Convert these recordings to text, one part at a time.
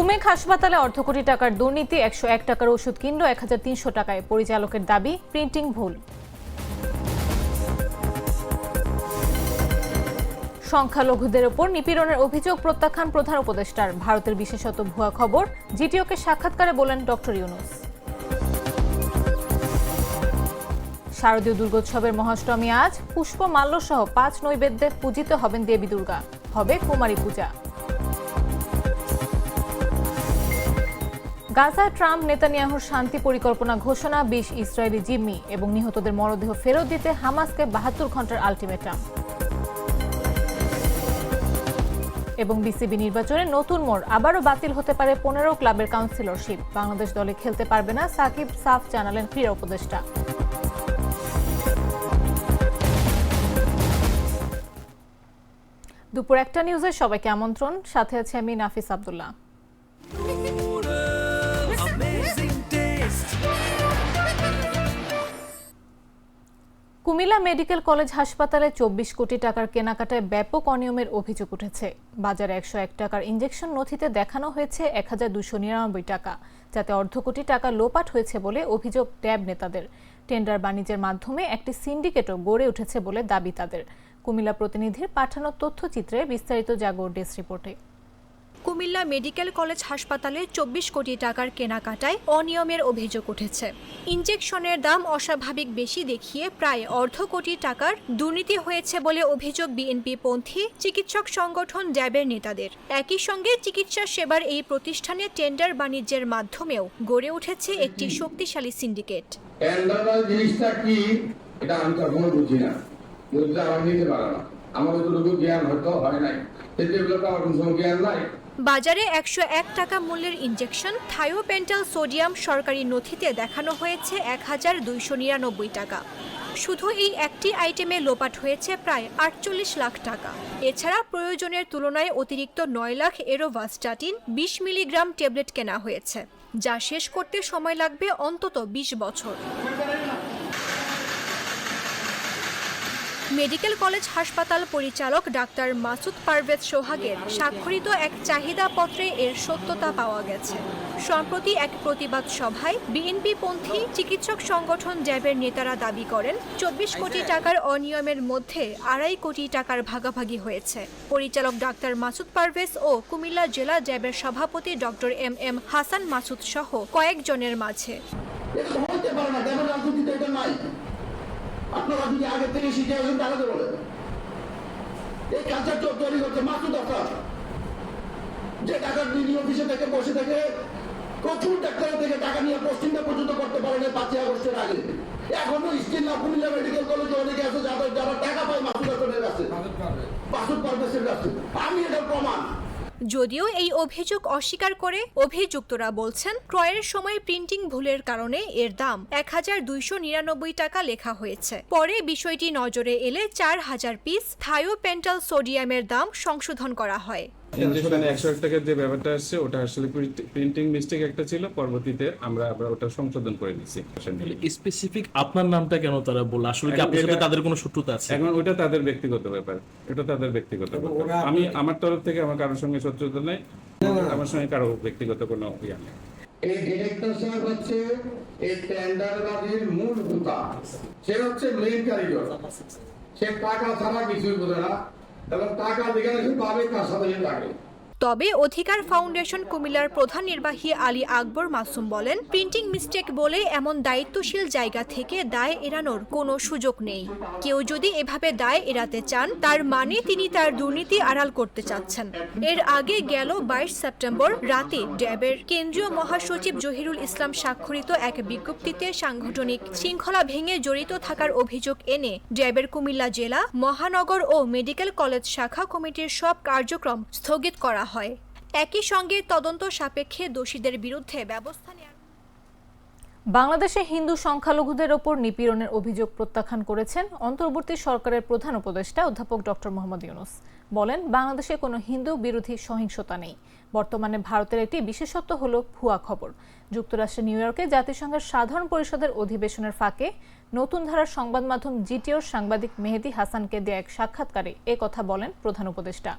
কুমেক হাসপাতালে অর্ধ কোটি টাকার দুর্নীতি, একশো এক টাকার ওষুধ কিনল এক হাজার তিনশো টাকায় পরিচালকের দাবি, প্রিন্টিং ভুল। সংখ্যালঘুদের ওপর নিপীড়নের অভিযোগ প্রত্যাখ্যান প্রধান উপদেষ্টার, ভারতের বিশেষত ভুয়া খবর, জিটিওকে সাক্ষাৎকারে বলেন ডক্টর ইউনুস। শারদীয় দুর্গোৎসবের মহাষ্টমী আজ পুষ্প মাল্য সহ পাঁচ নৈবেদ্যে পূজিত হবেন দেবী দুর্গা। হবে কুমারী পূজা। গাজায় ট্রাম্প, নেতানিয়াহুর শান্তি পরিকল্পনা ঘোষণা, বিশ ইসরায়েলি জিম্মি এবং নিহতদের মরদেহ ফেরত দিতে হামাসকে বাহাত্তর ঘণ্টার আলটিমেটাম। এবং বিসিবি নির্বাচনে নতুন মোড় আবারও বাতিল হতে পারে পনেরো ক্লাবের কাউন্সিলরশিপ। বাংলাদেশ দলে খেলতে পারবে না সাকিব, সাফ জানালেন ক্রীড়া উপদেষ্টা। দুপুর একটা নিউজে সবাইকে আমন্ত্রণ, সাথে আছে আমি নাফিস আব্দুল্লাহ। কুমিল্লা মেডিকেল কলেজ হাসপাতালে চব্বিশ কোটি টাকার কেনাকাটায় ব্যাপক অনিয়মের অভিযোগ উঠেছে। বাজারে একশো এক টাকার ইঞ্জেকশন নথিতে দেখানো হয়েছে এক হাজার দুশো নিরানব্বই টাকা, যাতে অর্ধ কোটি টাকা লোপাট হয়েছে বলে অভিযোগ ট্যাব নেতাদের। টেন্ডার বাণিজ্যের মাধ্যমে একটি সিন্ডিকেটও গড়ে উঠেছে বলে দাবি তাদের। কুমিল্লা প্রতিনিধির পাঠানো তথ্যচিত্রে বিস্তারিত জাগর ডেস্ক রিপোর্টে। কুমিল্লা মেডিকেল কলেজ হাসপাতালে চব্বিশ কোটি টাকার কেনাকাটায় অনিয়মের অভিযোগ উঠেছে। ইনজেকশনের দাম অস্বাভাবিক বেশি দেখিয়ে প্রায় অর্ধ কোটি টাকার দুর্নীতি হয়েছে বলে অভিযোগ বিএনপি পন্থী চিকিৎসক সংগঠন ড্যাবের নেতাদের। একই সঙ্গে চিকিৎসা সেবার এই প্রতিষ্ঠানে টেন্ডার বাণিজ্যের মাধ্যমেও গড়ে উঠেছে একটি শক্তিশালী সিন্ডিকেট। জিনিসটা কি, এটা আমি বুঝি না। বুঝতে আমার নিতে পারে না। আমার জ্ঞান হয়তো হয় নাই কিন্তু এগুলো তো আমার কোনো জ্ঞান নাই। বাজারে একশো এক টাকা মূল্যের ইনজেকশন থায়োপেন্টাল সোডিয়াম সরকারি নথিতে দেখানো হয়েছে এক হাজার দুইশো নিরানব্বই টাকা। শুধু এই একটি আইটেমে লোপাট হয়েছে প্রায় আটচল্লিশ লাখ টাকা। এছাড়া প্রয়োজনের তুলনায় অতিরিক্ত নয় লাখ এরোভাস্টাটিন, বিশ মিলিগ্রাম ট্যাবলেট কেনা হয়েছে, যা শেষ করতে সময় লাগবে অন্তত বিশ বছর। মেডিকেল কলেজ হাসপাতাল পরিচালক ডাক্তার মাসুদ পারভেজ সোহাগের স্বাক্ষরিত এক চাহিদাপত্রে এর সত্যতা পাওয়া গেছে। সম্প্রতি এক প্রতিবাদ সভায় বিএনপি পন্থী চিকিৎসক সংগঠন জ্যাবের নেতারা দাবি করেন, চব্বিশ কোটি টাকার অনিয়মের মধ্যে আড়াই কোটি টাকার ভাগাভাগি হয়েছে। পরিচালক ডাক্তার মাসুদ পারভেজ ও কুমিল্লা জেলা জ্যাবের সভাপতি doctor M M Hasan Masud সহ কয়েকজনের মাঝে। আপনারা যদি আগে থেকে শিখে আসেন তাহলে বলেন। এই কালচার তো তৈরি হচ্ছে মাত্র দরকার। যে টাকার ডিডি অফিসে থেকে বসে থেকে প্রচুর ডাক্তার থেকে টাকা নিয়ে পোস্টিংটা পর্যন্ত করতে পারে না পাঁচই আগস্টের আগে। এখনও স্টিল না কুমিল্লা মেডিকেল কলেজে অনেকে আছে যাদের যারা টাকা পায় মাসুদ হাসানের কাছে। মাসুদ পারভেজের কাছে। আমি এটা প্রমাণ। যদিও এই অভিযোগ অস্বীকার করে অভিযুক্তরা বলছেন, ক্রয়ের সময় প্রিন্টিং ভুলের কারণে এর দাম এক হাজার দুইশো নিরানব্বই টাকা লেখা হয়েছে। পরে বিষয়টি নজরে এলে চার হাজার পিস থায়োপেন্টাল সোডিয়ামের দাম সংশোধন করা হয়। একশো এক টাকার যে ব্যাপারটা আসছে ওটা আসলে প্রিন্টিং মিস্টেক একটা ছিল। পরবর্তীতে আমরা আবার ওটা সংশোধন করে দিচ্ছি স্পেসিফিক আপনার নামটা কেন তারা বলল? আসলে কি আপনার সাথে তাদের কোনো শত্রুতা আছে? এখন ওটা তাদের ব্যক্তিগত ব্যাপার। এটা তাদের ব্যক্তিগত ব্যাপার। আমি আমার তরফ থেকে আমার কারোর সঙ্গে শত্রুতা নেই। আমার সঙ্গে কারও ব্যক্তিগত কোনো ইয়া নেই। এই ডিরেক্টর সাহেব হচ্ছে এই টেন্ডার বাজির মূল ভূতা সে হচ্ছে মেইন কারিগর সে টাকা ছাড়া কিছুই বোঝে না। এবং টাকা যেখানে সে পাবে তার সাথে সে থাকে তবে অধিকার ফাউন্ডেশন কুমিল্লার প্রধান নির্বাহী আলী আকবর মাসুম বলেন প্রিন্টিং মিস্টেক বলে এমন দায়িত্বশীল জায়গা থেকে দায় এড়ানোর কোনো সুযোগ নেই। কেউ যদি এভাবে দায় এড়াতে চান, তার মানে তিনি তার দুর্নীতি আড়াল করতে চাচ্ছেন। এর আগে গেল বাইশ সেপ্টেম্বর রাতে ড্যাবের কেন্দ্রীয় মহাসচিব জহিরুল ইসলাম স্বাক্ষরিত এক বিজ্ঞপ্তিতে সাংগঠনিক শৃঙ্খলা ভেঙে জড়িত থাকার অভিযোগ এনে ড্যাবের কুমিল্লা জেলা, মহানগর ও মেডিকেল কলেজ শাখা কমিটির সব কার্যক্রম স্থগিত করা হয়। একই সঙ্গে তদন্ত সাপেক্ষে দোষীদের বিরুদ্ধে ব্যবস্থা নেওয়ার বাংলাদেশে হিন্দু সংখ্যালঘুদের ওপর নিপীড়নের অভিযোগ প্রত্যাখ্যান করেছেন অন্তর্বর্তী সরকারের প্রধান উপদেষ্টা অধ্যাপক ডক্টর মোহাম্মদ ইউনুস। বলেন, বাংলাদেশে কোনো হিন্দু বিরোধী সহিংসতা নেই। বর্তমানে ভারতের একটি বিশেষত্ব হল ভুয়া খবর। যুক্তরাষ্ট্রের নিউ ইয়র্কে জাতিসংঘের সাধারণ পরিষদের অধিবেশনের ফাঁকে নতুন ধারার সংবাদ মাধ্যম জিটিওর সাংবাদিক মেহেদি হাসানকে দেয়া এক সাক্ষাৎকারে কথা বলেন প্রধান উপদেষ্টা।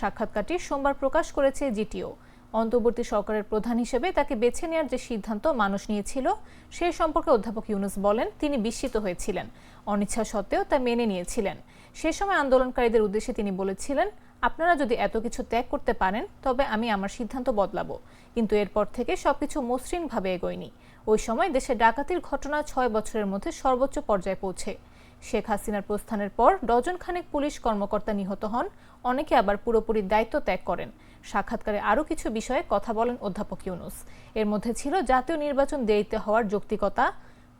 সাক্ষাৎকারটি সোমবার প্রকাশ করেছে জিটিও। অন্তর্বর্তী সরকারের প্রধান হিসেবে তাকে বেছে নেওয়ার যে সিদ্ধান্ত মানুষ নিয়েছিল সেই সম্পর্কে অধ্যাপক ইউনুস বলেন, তিনি বিস্মিত হয়েছিলেন। অনিচ্ছা সত্ত্বেও তা মেনে নিয়েছিলেন। সে সময় আন্দোলনকারীদের উদ্দেশ্যে তিনি বলেছিলেন, আপনারা যদি এত কিছু ত্যাগ করতে পারেন, তবে আমি আমার সিদ্ধান্ত বদলাবো। কিন্তু এরপর থেকে সবকিছু মসৃণভাবে এগোয়নি। ওই সময় দেশে ডাকাতির ঘটনা ছয় বছরের মধ্যে সর্বোচ্চ পর্যায়ে পৌঁছে। শেখ হাসিনার প্রস্থানের পর ডজন খানেক পুলিশ কর্মকর্তা নিহত হন। অনেকে আবার পুরোপুরি দায়িত্ব ত্যাগ করেন। সাক্ষাৎকারে আরও কিছু বিষয়ে কথা বলেন অধ্যাপক ইউনুস। এর মধ্যে ছিল জাতীয় নির্বাচন দেরিতে হওয়ার যৌক্তিকতা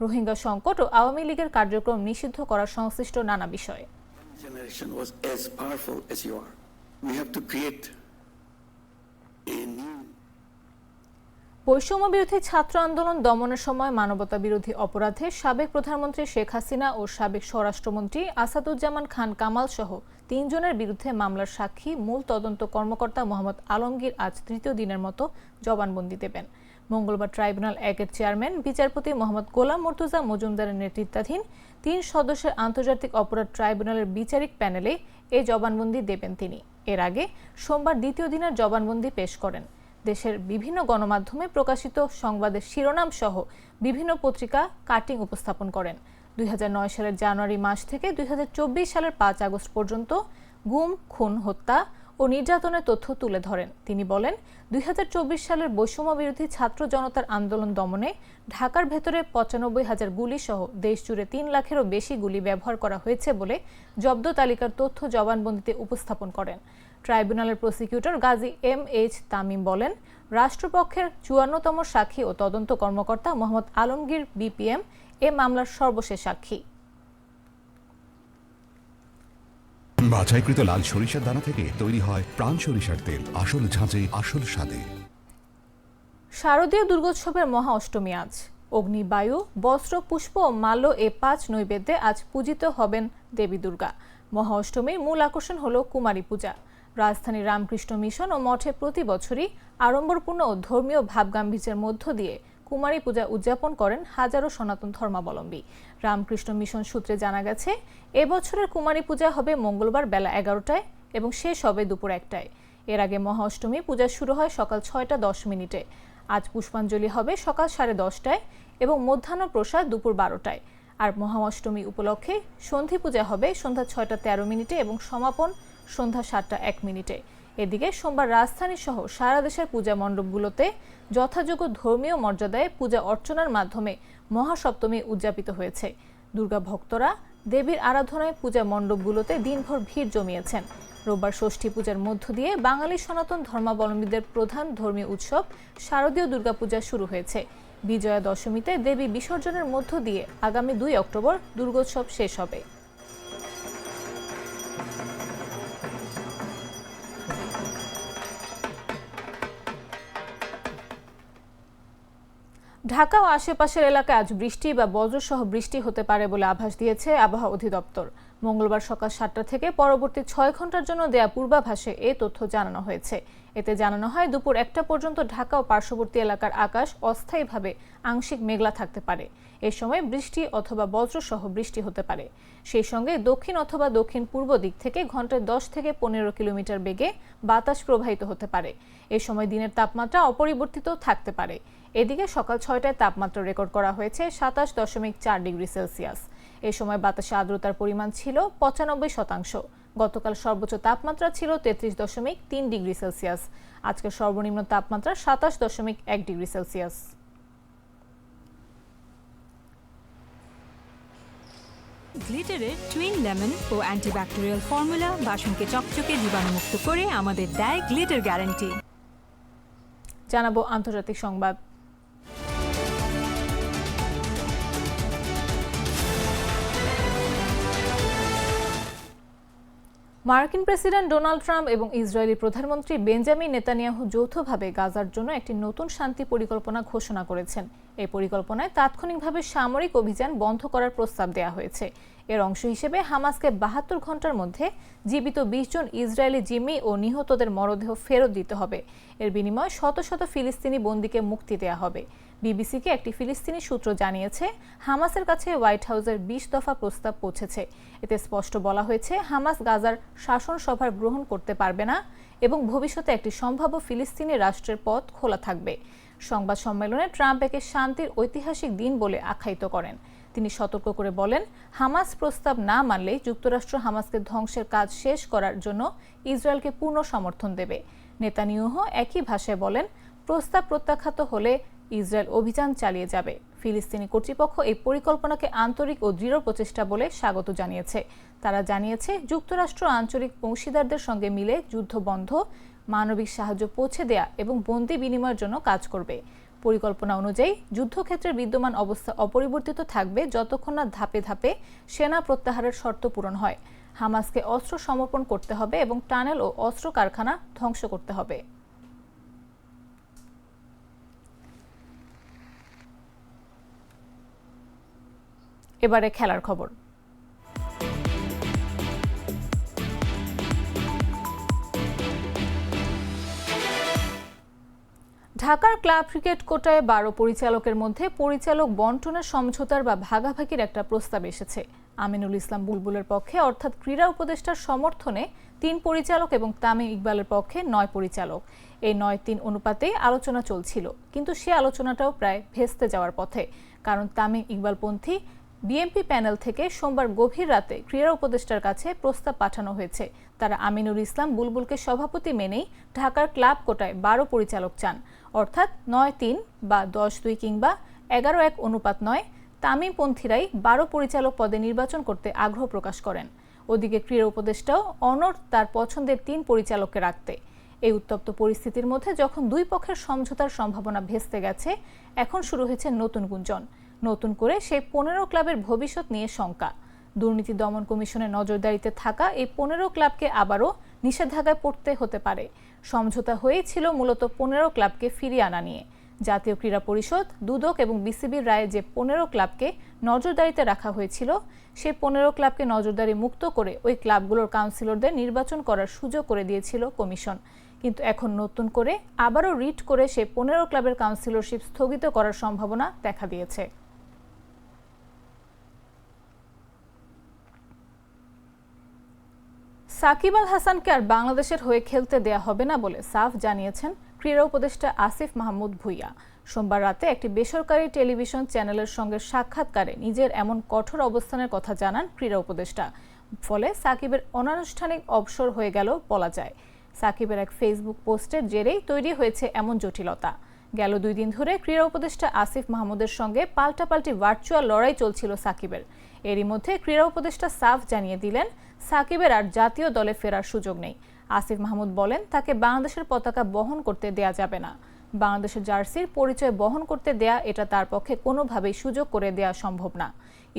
রোহিঙ্গা সংকট ও আওয়ামী লীগের কার্যক্রম নিষিদ্ধ করার সংশ্লিষ্ট নানা বিষয়ে। বৈষম্য বিরোধী ছাত্র আন্দোলন দমনের সময় মানবতা বিরোধী অপরাধে সাবেক প্রধানমন্ত্রী শেখ হাসিনা ও সাবেক স্বরাষ্ট্রমন্ত্রী আসাদুজ্জামান খান কামাল সহ তিনজনের বিরুদ্ধে মামলার সাক্ষী মূল তদন্ত কর্মকর্তা মোহাম্মদ আলমগীর আজ তৃতীয় দিনের মতো জবানবন্দি দেবেন। মঙ্গলবার ট্রাইব্যুনাল একের চেয়ারম্যান, বিচারপতি মোহাম্মদ গোলাম মর্তুজা মজুমদারের নেতৃত্বাধীন তিন সদস্যের আন্তর্জাতিক অপরাধ ট্রাইব্যুনালের বিচারিক প্যানেলে এই জবানবন্দি দেবেন তিনি। এর আগে সোমবার দ্বিতীয় দিনের জবানবন্দি পেশ করেন। দেশের বিভিন্ন গণমাধ্যমে প্রকাশিত সংবাদের শিরোনাম সহ বিভিন্ন পত্রিকা কাটিং উপস্থাপন করেন। দুই হাজার নয় সালের জানুয়ারি মাস থেকে দুই হাজার চব্বিশ সালের পাঁচ আগস্ট পর্যন্ত গুম, খুন, হত্যা ও নির্যাতনের তথ্য তুলে ধরেন। তিনি বলেন, দুই সালের বৈষম্য বিরোধী ছাত্র জনতার আন্দোলন দমনে ঢাকার ভেতরে পঁচানব্বই হাজার গুলি সহ দেশ জুড়ে তিন লাখেরও বেশি গুলি ব্যবহার করা হয়েছে বলে জব্দ তালিকার তথ্য জবানবন্দিতে উপস্থাপন করেন। ট্রাইব্যুনালের prosecutor Gazi M H Tamim বলেন, রাষ্ট্রপক্ষের চুয়ান্নতম সাক্ষী ও তদন্ত কর্মকর্তা মোহাম্মদ আলমগীর, বিপিএম এ মামলার সর্বশেষ সাক্ষী। বাছাইকৃত লাল সরিষার দানা থেকে তৈরি হয় প্রাণ সরিষার তেল। আসল ঝাঁঝে আসল স্বাদে। শারদীয় দুর্গোৎসবের মহা অষ্টমী আজ। অগ্নি বায়ু বস্ত্র পুষ্প মাল্য এ পাঁচ নৈবেদ্যে আজ পূজিত হবেন দেবী দুর্গা। মহা অষ্টমীর মূল আকর্ষণ হল কুমারী পূজা। রাজধানীর রামকৃষ্ণ মিশন ও মঠে প্রতি বছরই আড়ম্বরপূর্ণ ধর্মীয় ভাবগাম্ভীর্যের মধ্য দিয়ে কুমারী পূজা উদযাপন করেন হাজারো সনাতন ধর্মাবলম্বী। রামকৃষ্ণ মিশন সূত্রে জানা গেছে, এবছরের কুমারী পূজা হবে মঙ্গলবার বেলা এগারোটায় এবং শেষ হবে দুপুর একটায়। এর আগে মহা অষ্টমী পূজা শুরু হয় সকাল ছয়টা দশ মিনিটে। আজ পুষ্পাঞ্জলি হবে সকাল সাড়ে দশটায় এবং মধ্যাহ্ন প্রসাদ দুপুর বারোটায়। আর মহা অষ্টমী উপলক্ষে সন্ধি পূজা হবে সন্ধ্যা ছয়টা তেরো মিনিটে এবং সমাপন সন্ধ্যা সাতটা এক মিনিটে। এদিকে সোমবার রাজধানী সহ সারা দেশের পূজা মণ্ডপগুলোতে যথাযোগ্য ধর্মীয় মর্যাদায় পূজা অর্চনার মাধ্যমে মহাসপ্তমী উদযাপিত হয়েছে। দুর্গা ভক্তরা দেবীর আরাধনায় পূজা মণ্ডপগুলোতে দিনভর ভিড় জমিয়েছেন। রোববার ষষ্ঠী পূজার মধ্য দিয়ে বাঙালি সনাতন ধর্মাবলম্বীদের প্রধান ধর্মীয় উৎসব শারদীয় দুর্গাপূজা শুরু হয়েছে। বিজয়া দশমীতে দেবী বিসর্জনের মধ্য দিয়ে আগামী দুই অক্টোবর দুর্গোৎসব শেষ হবে। ঢাকা ও আশেপাশের এলাকায় আজ বৃষ্টি বা বজ্রসহ বৃষ্টি হতে পারে বলে আভাস দিয়েছে আবহাওয়া অধিদপ্তর। মঙ্গলবার সকাল সাতটা থেকে পরবর্তী ছয় ঘণ্টার জন্য দেয়া পূর্বাভাসে এ তথ্য জানানো হয়েছে। এতে জানানো হয়, দুপুর একটা পর্যন্ত ঢাকা ও পার্শ্ববর্তী এলাকার আকাশ অস্থায়ীভাবে আংশিক মেঘলা থাকতে পারে। এ সময় বৃষ্টি অথবা বজ্রসহ বৃষ্টি হতে পারে। সেই সঙ্গে দক্ষিণ অথবা দক্ষিণ পূর্ব দিক থেকে ঘন্টায় দশ থেকে পনেরো কিলোমিটার বেগে বাতাস প্রবাহিত হতে পারে। এ সময় দিনের তাপমাত্রা অপরিবর্তিত থাকতে পারে। এদিকে সকাল ছয়টায় তাপমাত্রা রেকর্ড করা হয়েছে সাতাশ দশমিক চার ডিগ্রি সেলসিয়াস। এ সময় বাতাসে আর্দ্রতার পরিমাণ ছিল পঁচানব্বই শতাংশ। গতকাল সর্বোচ্চ তাপমাত্রা ছিল তেত্রিশ দশমিক তিন ডিগ্রি সেলসিয়াস। আজকের সর্বনিম্ন তাপমাত্রা সাতাশ দশমিক এক ডিগ্রি সেলসিয়াস। গ্লিটারের টুইন লেমন ও অ্যান্টিব্যাকটেরিয়াল ফর্মুলা বাসনকে চকচকে জীবাণুমুক্ত করে আমাদের দেয় গ্লিটার গ্যারান্টি। জানাব আন্তর্জাতিক সংবাদ। মার্কিন প্রেসিডেন্ট ডোনাল্ড ট্রাম্প এবং ইসরায়েলি প্রধানমন্ত্রী বেঞ্জামিন নেতানিয়াহু যৌথভাবে গাজার জন্য একটি নতুন শান্তি পরিকল্পনা ঘোষণা করেছেন। এই পরিকল্পনায় তাৎক্ষণিকভাবে সামরিক অভিযান বন্ধ করার প্রস্তাব দেওয়া হয়েছে। এর অংশ হিসেবে হামাসকে বাহাত্তর ঘণ্টার মধ্যে জীবিত বিশ জন ইসরায়েলি জিম্মি ও নিহতদের মরদেহ ফেরত দিতে হবে। এর বিনিময়ে শত শত ফিলিস্তিনি বন্দীকে মুক্তি দেওয়া হবে। বিবিসিকে একটি ফিলিস্তিনি সূত্র জানিয়েছে, হামাসের কাছে হোয়াইট হাউসের বিশ দফা প্রস্তাব পৌঁছেছে। এতে স্পষ্ট বলা হয়েছে, হামাস গাজার শাসন সভার গ্রহণ করতে পারবে না এবং ভবিষ্যতে একটি সম্ভাব্য ফিলিস্তিনি রাষ্ট্রের পথ খোলা থাকবে। সংবাদ সম্মেলনে ট্রাম্প একে শান্তির ঐতিহাসিক দিন বলে আখ্যায়িত করেন। তিনি সতর্ক করে বলেন, হামাস প্রস্তাব না মানলে যুক্তরাষ্ট্র হামাসকে ধ্বংসের কাজ শেষ করার জন্য ইসরায়েলকে পূর্ণ সমর্থন দেবে। নেতানিয়াহু একই ভাষায় বলেন, প্রস্তাব প্রত্যাখ্যাত হলে ইসরায়েল অভিযান চালিয়ে যাবে। ফিলিস্তিনি কর্তৃপক্ষ এই পরিকল্পনাকে আন্তরিক ও দৃঢ় প্রচেষ্টা বলে স্বাগত জানিয়েছে। তারা জানিয়েছে, যুক্তরাষ্ট্র আঞ্চলিক অংশীদারদের সঙ্গে মিলে যুদ্ধ বন্ধ, মানবিক সাহায্য পৌঁছে দেয়া এবং বন্দি বিনিময়ের জন্য কাজ করবে। পরিকল্পনা অনুযায়ী যুদ্ধক্ষেত্রের বিদ্যমান অবস্থা অপরিবর্তিত থাকবে যতক্ষণ না ধাপে ধাপে সেনা প্রত্যাহারের শর্ত পূরণ হয়। হামাসকে অস্ত্র সমর্পণ করতে হবে এবং টানেল ও অস্ত্র কারখানা ধ্বংস করতে হবে। এবারে খেলার খবর। ঢাকার ক্লাব ক্রিকেট কোটায় বারো পরিচালকের মধ্যে পরিচালক বন্টনের সমঝোতার বা ভাগাভাগির একটা প্রস্তাব এসেছে। আমিনুল ইসলাম বুলবুলের পক্ষে, অর্থাৎ ক্রীড়া উপদেষ্টার সমর্থনে তিন পরিচালক এবং তামিম ইকবালের পক্ষে নয় পরিচালক। এই নয় তিন অনুপাতে আলোচনা চলছিল, কিন্তু সে আলোচনাটাও প্রায় ভেস্তে যাওয়ার পথে, কারণ তামিম ইকবালপন্থী বিএমপি প্যানেল থেকে সোমবার গভীর রাতে ক্রীড়া উপদেষ্টার কাছে প্রস্তাব পাঠানো হয়েছে। তারা আমিনুল ইসলাম বুলবুলকে সভাপতি মেনেই ঢাকার ক্লাব কোটায় বারো পরিচালক চান। অর্থাৎ নয় তিন বা দশ দুই কিংবা এগারো এক অনুপাত নয় তামিমপন্থীরাই বারো পরিচালক পদে নির্বাচন করতে আগ্রহ প্রকাশ করেন। ওদিকে ক্রীড়া উপদেষ্টাও অনর তার পছন্দের তিন পরিচালককে রাখতে। এই উত্তপ্ত পরিস্থিতির মধ্যে যখন দুই পক্ষের সমঝোতার সম্ভাবনা ভেস্তে গেছে, এখন শুরু হয়েছে নতুন গুঞ্জন। নতুন করে সেই পনেরো ক্লাবের ভবিষ্যৎ নিয়ে শঙ্কা। দুর্নীতি দমন কমিশনের নজরদারিতে থাকা এই পনেরো ক্লাবকে আবারও নিষেধাজ্ঞায় পড়তে হতে পারে। সমঝোতা হয়েই ছিল মূলত পনেরো ক্লাবকে ফিরিয়ে আনা নিয়ে। জাতীয় ক্রীড়া পরিষদ, দুদক এবং বিসিবির রায়ে যে পনেরো ক্লাবকে নজরদারিতে রাখা হয়েছিল, সেই পনেরো ক্লাবকে নজরদারি মুক্ত করে ওই ক্লাবগুলোর কাউন্সিলরদের নির্বাচন করার সুযোগ করে দিয়েছিল কমিশন। কিন্তু এখন নতুন করে আবারও রিট করে সেই পনেরো ক্লাবের কাউন্সিলরশিপ স্থগিত করার সম্ভাবনা দেখা দিয়েছে। সাকিব আল হাসানকে আর বাংলাদেশের হয়ে খেলতে দেয়া হবে না বলে সাফ জানিয়েছেন ক্রীড়া উপদেষ্টা আসিফ মাহমুদ ভুইয়া। সোমবার রাতে একটি বেসরকারি টেলিভিশন চ্যানেলের সঙ্গে সাক্ষাৎকারে নিজের এমন কঠোর অবস্থানের কথা জানান ক্রীড়া উপদেষ্টা। ফলে সাকিবের অনানুষ্ঠানিক অবসর হয়ে গেল বলা যায়। সাকিবের এক ফেসবুক পোস্টের জেরেই তৈরি হয়েছে এমন জটিলতা। গেল দুই দিন ধরে ক্রীড়া উপদেষ্টা আসিফ মাহমুদের সঙ্গে পাল্টাপাল্টি ভার্চুয়াল লড়াই চলছিল সাকিবের। এরই মধ্যে ক্রীড়া উপদেষ্টা সাফ জানিয়ে দিলেন সাকিবের আর জাতীয় দলে ফেরার সুযোগ নেই। আসিফ মাহমুদ বলেন, তাকে বাংলাদেশের পতাকা বহন করতে দেয়া যাবে না। বাংলাদেশের জার্সির পরিচয় বহন করতে দেয়া, এটা তার পক্ষে কোনোভাবেই সুযোগ করে দেয়া সম্ভব না।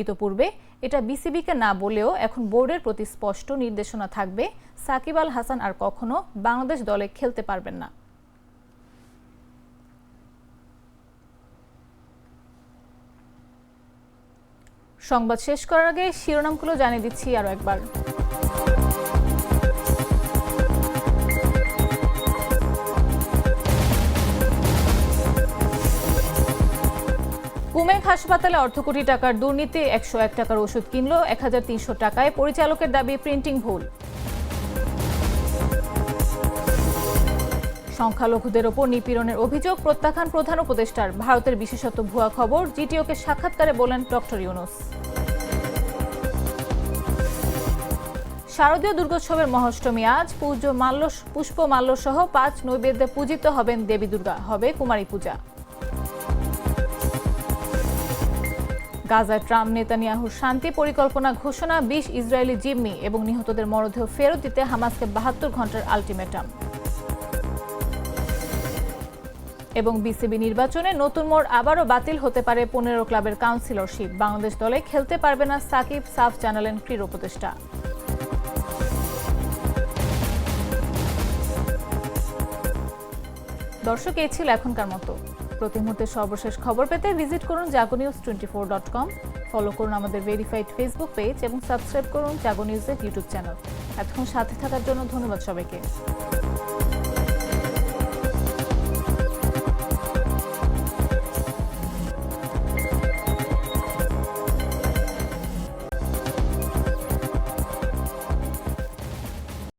ইতোপূর্বে এটা বিসিবিকে না বলেও এখন বোর্ডের প্রতি স্পষ্ট নির্দেশনা থাকবে, সাকিব আল হাসান আর কখনো বাংলাদেশ দলে খেলতে পারবেন না। সংবাদ শেষ করার আগে শিরোনামগুলো জানিয়ে দিচ্ছি আরও একবার। কুমেক হাসপাতালে অর্ধ কোটি টাকার দুর্নীতি, একশো এক টাকার ওষুধ কিনল, এক হাজার তিনশো টাকায় পরিচালকের দাবি প্রিন্টিং ভুল। সংখ্যালঘুদের ওপর নিপীড়নের অভিযোগ প্রত্যাখ্যান প্রধান উপদেষ্টার। ভারতের বিশেষত ভুয়া খবর, জিটিওকে সাক্ষাৎকারে বলেন ডক্টর ইউনুস। শারদীয় দুর্গোৎসবের মহাষ্টমী আজ, পুজো মাল্য পুষ্প মাল্য সহ পাঁচ নৈবেদ্যে পূজিত হবেন দেবী দুর্গা। হবে কুমারী পূজা। গাজায় ট্রাম্প, নেতানিয়াহুর শান্তি পরিকল্পনা ঘোষণা, বিশ ইসরায়েলি জিম্মি এবং নিহতদের মরদেহ ফেরত দিতে হামাসকে বাহাত্তর ঘণ্টার আলটিমেটাম। এবং বিসিবি নির্বাচনে নতুন মোড় আবারও বাতিল হতে পারে পনেরো ক্লাবের কাউন্সিলরশিপ। বাংলাদেশ দলে খেলতে পারবে না সাকিব, সাফ জানালেন ক্রীড় উপদেষ্টা। দর্শক, এই ছিল এখনকার মতো। প্রতি মুহূর্তে সর্বশেষ খবর পেতে ভিজিট করুন Jago news twenty four dot com. Follow করুন আমাদের ভেরিফাইড ফেসবুক পেজ এবং সাবস্ক্রাইব করুন জাগো নিউজের ইউটিউব চ্যানেল। এতক্ষণ সাথে থাকার জন্য ধন্যবাদ সবাইকে।